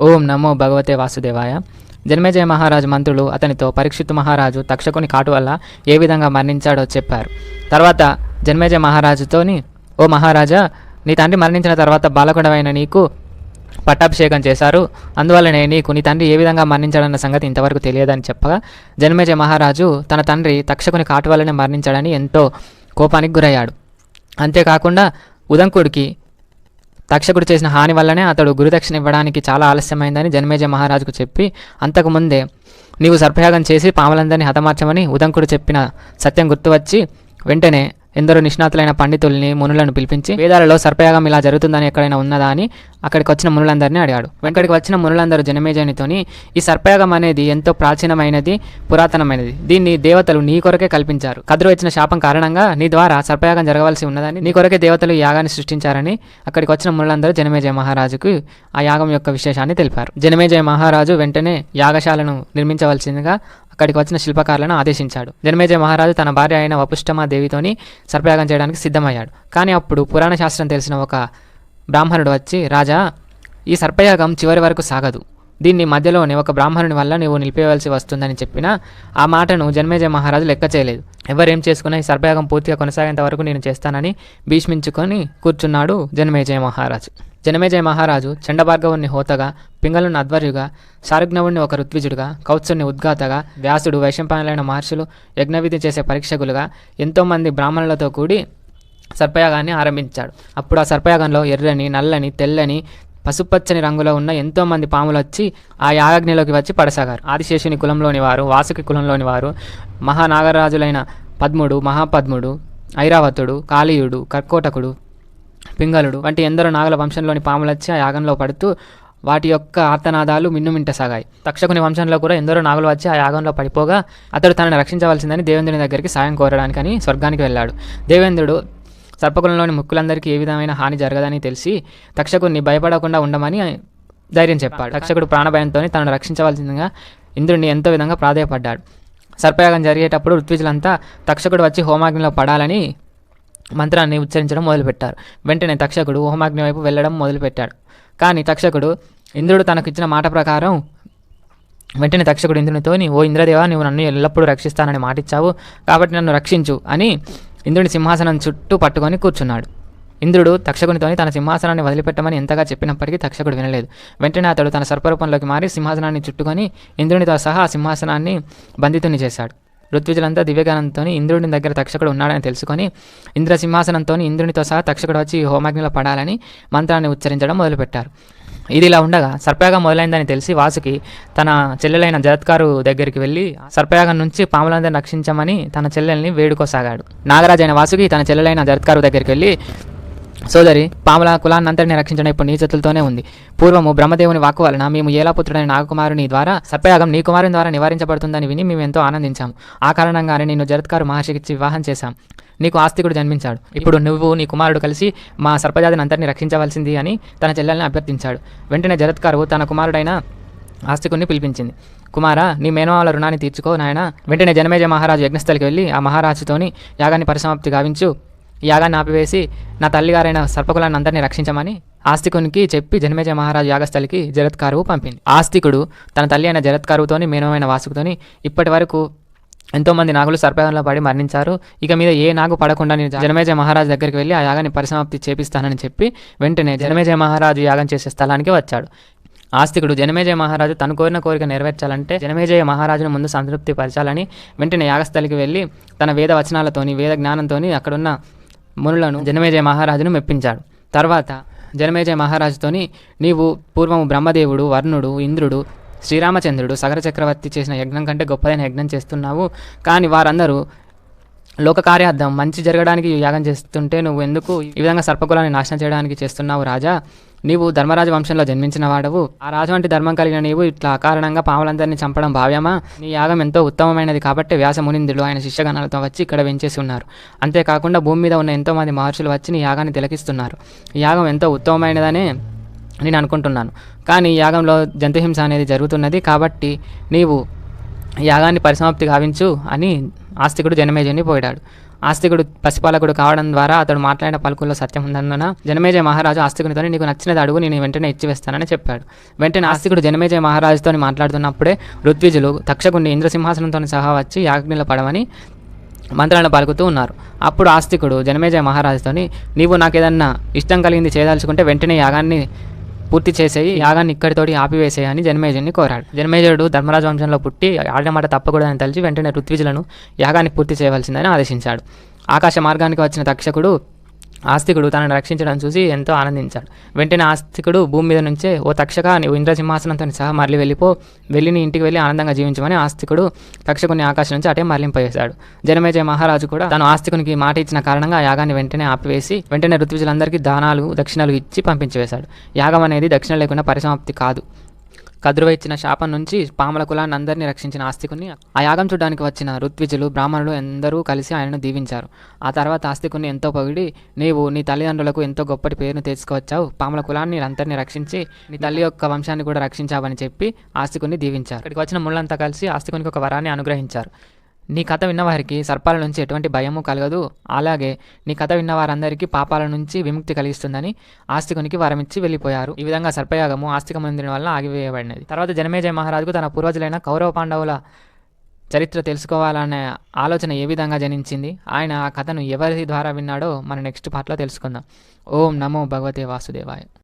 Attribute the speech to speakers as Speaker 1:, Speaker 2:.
Speaker 1: ఓం నమో భగవతే వాసుదేవాయ. జన్మేజయ మహారాజు మంత్రులు అతనితో పరీక్షిత్ మహారాజు తక్షకుని కాటు వల్ల ఏ విధంగా మరణించాడో చెప్పారు. తర్వాత జన్మేజయ మహారాజుతోని ఓ మహారాజా నీ తండ్రి మరణించిన తర్వాత బాలకుడమైన నీకు పట్టాభిషేకం చేశారు. అందువల్లనే నీకు నీ తండ్రి ఏ విధంగా మరణించాడన్న సంగతి ఇంతవరకు తెలియదని చెప్పగా జన్మేజయ మహారాజు తన తండ్రి తక్షకుని కాటు వల్లనే మరణించాడని ఎంతో కోపానికి గురయ్యాడు. అంతేకాకుండా ఉదంకుడికి తక్షకుడు చేసిన హాని వల్లనే అతడు గురుదక్షిణ ఇవ్వడానికి చాలా ఆలస్యమైందని జన్మేజయ మహారాజుకు చెప్పి అంతకుముందే నీవు సర్పయాగం చేసి పాములందరినీ హతమార్చమని ఉదంకుడు చెప్పిన సత్యం గుర్తువచ్చి వెంటనే ఎందరో నిష్ణాతులైన పండితుల్ని మునులను పిలిపించి వేదాలలో సర్పయాగం ఇలా జరుగుతుందని ఎక్కడైనా ఉన్నదా అని అక్కడికి వచ్చిన మునులందరినీ అడిగాడు. వెంకటికి వచ్చిన మునులందరూ జనమేజయునితోని ఈ సర్పయాగం అనేది ఎంతో ప్రాచీనమైనది పురాతనమైనది. దీన్ని దేవతలు నీ కొరకే కల్పించారు. కదురు వచ్చిన శాపం కారణంగా నీ ద్వారా సర్పయాగం జరగవలసి ఉన్నదని నీ కొరకే దేవతలు ఈ యాగాన్ని సృష్టించారని అక్కడికి వచ్చిన మునులందరూ జనమేజయ మహారాజుకు ఆ యాగం యొక్క విశేషాన్ని తెలిపారు. జనమేజయ మహారాజు వెంటనే యాగశాలను నిర్మించవలసిందిగా అక్కడికి వచ్చిన శిల్పకారులను ఆదేశించాడు. జన్మేజయ మహారాజు తన భార్య అయిన వపుష్టమా దేవితోని సర్పయాగం చేయడానికి సిద్ధమయ్యాడు. కానీ అప్పుడు పురాణ శాస్త్రం తెలిసిన ఒక బ్రాహ్మణుడు వచ్చి రాజా ఈ సర్పయాగం చివరి వరకు సాగదు. దీన్ని మధ్యలోనే ఒక బ్రాహ్మణుని వల్ల నీవు నిలిపేయవలసి వస్తుందని చెప్పినా ఆ మాటను జన్మేజయ మహారాజు లెక్క చేయలేదు. ఎవరేం చేసుకున్నా ఈ సర్పయాగం పూర్తిగా కొనసాగేంత వరకు నేను చేస్తానని భీష్మించుకొని కూర్చున్నాడు జన్మేజయ మహారాజు. జనమేజయ మహారాజు చండభార్గవుని హోతగా పింగళుని అధ్వర్యుగా శారుజ్ఞవుణ్ణి ఒక ఋత్విజుడుగా కౌత్సుని ఉద్ఘాతగా వ్యాసుడు వైశంపాయనులైన మహర్షులు యజ్ఞవిధి చేసే పరీక్షకులుగా ఎంతోమంది బ్రాహ్మణులతో కూడి సర్పయాగాన్ని ఆరంభించాడు. అప్పుడు ఆ సర్పయాగంలో ఎర్రని నల్లని తెల్లని పసుపచ్చని రంగులో ఉన్న ఎంతో మంది పాములు వచ్చి ఆ యాగజ్ఞలోకి వచ్చి పడసాగారు. ఆదిశేషుని కులంలోని వారు వాసుకి కులంలోని వారు మహానాగరాజులైన పద్ముడు మహాపద్ముడు ఐరావతుడు కాళీయుడు కర్కోటకుడు పింగళుడు వంటి ఎందరో నాగల వంశంలోని పాములొచ్చి ఆ యాగంలో పడుతూ వాటి యొక్క ఆర్తనాదాలు మిన్నుమింటసాగాయి. తక్షకుని వంశంలో కూడా ఎందరో నాగులు వచ్చి ఆ యాగంలో పడిపోగా అతడు తనను రక్షించవలసిందని దేవేంద్రుని దగ్గరికి సాయం కోరడానికని స్వర్గానికి వెళ్ళాడు. దేవేంద్రుడు సర్పకులంలోని ముక్కులందరికీ ఏ విధమైన హాని జరగదని తెలిసి తక్షకుని భయపడకుండా ఉండమని ధైర్యం చెప్పాడు. తక్షకుడు ప్రాణభయంతో తనను రక్షించవలసిందిగా ఇంద్రుడిని ఎంతో విధంగా ప్రాధేయపడ్డాడు. సర్పయాగం జరిగేటప్పుడు ఋత్విజులంతా తక్షకుడు వచ్చి హోమాగ్నిలో పడాలని మంత్రాన్ని ఉచ్చరించడం మొదలుపెట్టారు. వెంటనే తక్షకుడు హోమాగ్ని వైపు వెళ్ళడం మొదలుపెట్టాడు. కానీ తక్షకుడు ఇంద్రుడు తనకు ఇచ్చిన మాట ప్రకారం వెంటనే తక్షకుడు ఇంద్రునితోని ఓ ఇంద్రదేవా నువ్వు నన్ను ఎల్లప్పుడూ రక్షిస్తానని మాటిచ్చావు. కాబట్టి నన్ను రక్షించు అని ఇంద్రుని సింహాసనం చుట్టూ పట్టుకొని కూర్చున్నాడు. ఇంద్రుడు తక్షకునితోని తన సింహాసనాన్ని వదిలిపెట్టమని ఎంతగా చెప్పినప్పటికీ తక్షకుడు వినలేదు. వెంటనే అతడు తన సర్పరూపంలోకి మారి సింహాసనాన్ని చుట్టుకొని ఇంద్రునితో సహా సింహాసనాన్ని బంధితుని చేశాడు. ఋత్విజులంతా దివ్యగానంతో ఇంద్రుని దగ్గర తక్షకుడు ఉన్నాడని తెలుసుకొని ఇంద్ర సింహాసనంతో ఇంద్రునితో సహా తక్షకుడు వచ్చి హోమాగ్నిలో పడాలని మంత్రాన్ని ఉచ్చరించడం మొదలుపెట్టారు. ఇది ఇలా ఉండగా సర్పయాగం మొదలైందని తెలిసి వాసుకి తన చెల్లెలైన జరత్కారు దగ్గరికి వెళ్ళి సర్పయాగం నుంచి పాములందరిని రక్షించమని తన చెల్లెల్ని వేడుకోసాగాడు. నాగరాజైన వాసుకి తన చెల్లెలైన జరత్కారు దగ్గరికి వెళ్ళి సోదరి పాముల కులాన్నంతటిని రక్షించడం ఇప్పుడు నీ చేతులతోనే ఉంది. పూర్వము బ్రహ్మదేవుని వాక్కు వలన మేము ఏలాపుత్రుడైన నాగకుమారుని ద్వారా సర్పయాగం నీ కుమారుని ద్వారా నివారించబడుతుందని విని మేము ఎంతో ఆనందించాము. ఆ కారణంగానే నిన్ను జరత్కారు మహర్షికి వివాహం చేశాం. నీకు ఆస్తికుడు జన్మించాడు. ఇప్పుడు నువ్వు నీ కుమారుడు కలిసి మా సర్పజాతిని అంతటిని రక్షించవలసింది అని తన చెల్లెల్ని అభ్యర్థించాడు. వెంటనే జరత్కారు తన కుమారుడైన ఆస్తికుడిని పిలిపించింది. కుమారా నీ మేనమాల రుణాన్ని తీర్చుకో నాయన. వెంటనే జనమేజ మహారాజు యజ్ఞస్థలికి వెళ్ళి ఆ మహారాజుతోని యాగాన్ని పరిసమాప్తి గావించు. యాగాన్ని ఆపివేసి నా తల్లిగారైన సర్పకులాన్ని అందరినీ రక్షించమని ఆస్తికునికి చెప్పి జనమేజయ మహారాజు యాగస్థలికి జరత్కారువు పంపింది. ఆస్తికుడు తన తల్లి అయిన జరత్కారువుతోని మేనమైన వాసుకుతోని ఇప్పటి వరకు ఎంతోమంది నాగులు సర్పయాగంలో పడి మరణించారు. ఇక మీద ఏ నాగు పడకుండా నేను జనమేజయ మహారాజు దగ్గరికి వెళ్ళి ఆ యాగాన్ని పరిసమాప్తి చేపిస్తానని చెప్పి వెంటనే జనమేజయ మహారాజు యాగం చేసే స్థలానికి వచ్చాడు. ఆస్తికుడు జనమేజయ మహారాజు తను కోరిన కోరిక నెరవేర్చాలంటే జనమేజయ మహారాజును ముందు సంతృప్తి పరచాలని వెంటనే యాగస్థలికి వెళ్ళి తన వేద వచనాలతోని వేద జ్ఞానంతోని అక్కడున్న మునులను జనమేజయ మహారాజును మెప్పించాడు. తర్వాత జనమేజయ మహారాజుతోని నీవు పూర్వము బ్రహ్మదేవుడు వర్ణుడు ఇంద్రుడు శ్రీరామచంద్రుడు సగర చక్రవర్తి చేసిన యజ్ఞం కంటే గొప్పదైన యజ్ఞం చేస్తున్నావు. కానీ వారందరూ లోక కార్యార్థం మంచి జరగడానికి యాగం చేస్తుంటే నువ్వు ఎందుకు ఈ విధంగా సర్పకులాన్ని నాశనం చేయడానికి చేస్తున్నావు రాజా? నీవు ధర్మరాజ వంశంలో జన్మించిన వాడవు. ఆ రాజు వంటి ధర్మం కలిగిన నీవు ఇట్లా అకారణంగా పాములందరినీ చంపడం భావ్యమా? నీ యాగం ఎంతో ఉత్తమమైనది కాబట్టి వ్యాసమునిందులు ఆయన శిష్యగణాలతో వచ్చి ఇక్కడ వెంచేసి ఉన్నారు అంతేకాకుండా భూమి మీద ఉన్న ఎంతో మంది మహర్షులు వచ్చి నీ యాగాన్ని తిలకిస్తున్నారు. ఈ యాగం ఎంతో ఉత్తమమైనదనే నేను అనుకుంటున్నాను. కానీ ఈ యాగంలో జంతుహింస అనేది జరుగుతున్నది కాబట్టి నీవు ఈ యాగాన్ని పరిసమాప్తి గావించు అని ఆస్తికుడు జనమేజయుని పోయాడు ఆస్తికుడు పసిపాలకుడు కావడం ద్వారా అతడు మాట్లాడిన పలుకుల్లో సత్యం ఉందన్న జనమేజయ మహారాజు ఆస్తికునితో నీకు నచ్చినది అడుగు నేను వెంటనే ఇచ్చివేస్తానని చెప్పాడు. వెంటనే ఆస్తికుడు జనమేజయ మహారాజుతో మాట్లాడుతున్నప్పుడే ఋత్విజులు తక్షకుని ఇంద్రసింహాసనంతో సహా వచ్చి యాజ్ఞలు పడమని మంత్రాలను పలుకుతూ ఉన్నారు. అప్పుడు ఆస్తికుడు జనమేజయ మహారాజుతోని నీవు నాకేదన్నా ఇష్టం కలిగింది చేయదలుచుకుంటే వెంటనే యాగాన్ని పూర్తి చేసేయి యాగాన్ని ఇక్కడితోటి ఆపివేసేయని జనమేజయుని కోరాడు. జన్మేజయుడు ధర్మరాజు వంశంలో పుట్టి ఆడిన మాట తప్పకూడదని తలిచి వెంటనే ఋత్విజులను యాగాన్ని పూర్తి చేయవలసిందని ఆదేశించాడు. ఆకాశ మార్గానికి వచ్చిన తక్షకుడు ఆస్తికుడు తనను రక్షించడం చూసి ఎంతో ఆనందించాడు. వెంటనే ఆస్తికుడు భూమి మీద నుంచే ఓ తక్షక నీవు ఇంద్రసింహాసనంతో సహా మరలి వెళ్ళిపో. వెళ్ళి నీ ఇంటికి వెళ్ళి ఆనందంగా జీవించమని ఆస్తికుడు తక్షకుని ఆకాశం నుంచి అటే మరలింపజేశాడు. జనమేజయ మహారాజు కూడా తను ఆస్తికునికి మాట ఇచ్చిన కారణంగా ఆ యాగాన్ని వెంటనే ఆపివేసి వెంటనే ఋతువిజులందరికీ దానాలు దక్షిణలు ఇచ్చి పంపించివేశాడు. యాగం అనేది దక్షిణ లేకుండా పరిసమాప్తి కాదు. కద్రువ ఇచ్చిన శాపం నుంచి పాముల కులాన్ని అందరినీ రక్షించిన ఆస్తికుని ఆ యాగం చూడడానికి వచ్చిన ఋత్విజులు బ్రాహ్మణులు ఎందరూ కలిసి ఆయనను దీవించారు. ఆ తర్వాత ఆస్తికుని ఎంతో పొగిడి నీవు నీ తల్లిదండ్రులకు ఎంతో గొప్పటి పేరును తెచ్చుకోవచ్చావు. పాముల కులాన్ని అందరినీ రక్షించి నీ తల్లి యొక్క వంశాన్ని కూడా రక్షించావని చెప్పి ఆస్తికుని దీవించారు. ఇక్కడికి వచ్చిన ముళ్ళంతా కలిసి ఆస్తికునికి ఒక వరాన్ని అనుగ్రహించారు. నీ కథ విన్నవారికి సర్పాల నుంచి ఎటువంటి భయము కలగదు. అలాగే నీ కథ విన్న వారందరికీ పాపాల నుంచి విముక్తి కలిగిస్తుందని ఆస్తికునికి వరమిచ్చి వెళ్ళిపోయారు. ఈ విధంగా సర్పయాగము ఆస్తికమందిని వల్ల ఆగివేయబడినది. తర్వాత జనమేజయ మహారాజుకు తన పూర్వజులైన కౌరవ పాండవుల చరిత్ర తెలుసుకోవాలనే ఆలోచన ఏ విధంగా జనించింది? ఆయన ఆ కథను ఎవరి ద్వారా విన్నాడో మన నెక్స్ట్ పార్ట్లో తెలుసుకుందాం. ఓం నమో భగవతే వాసుదేవాయ.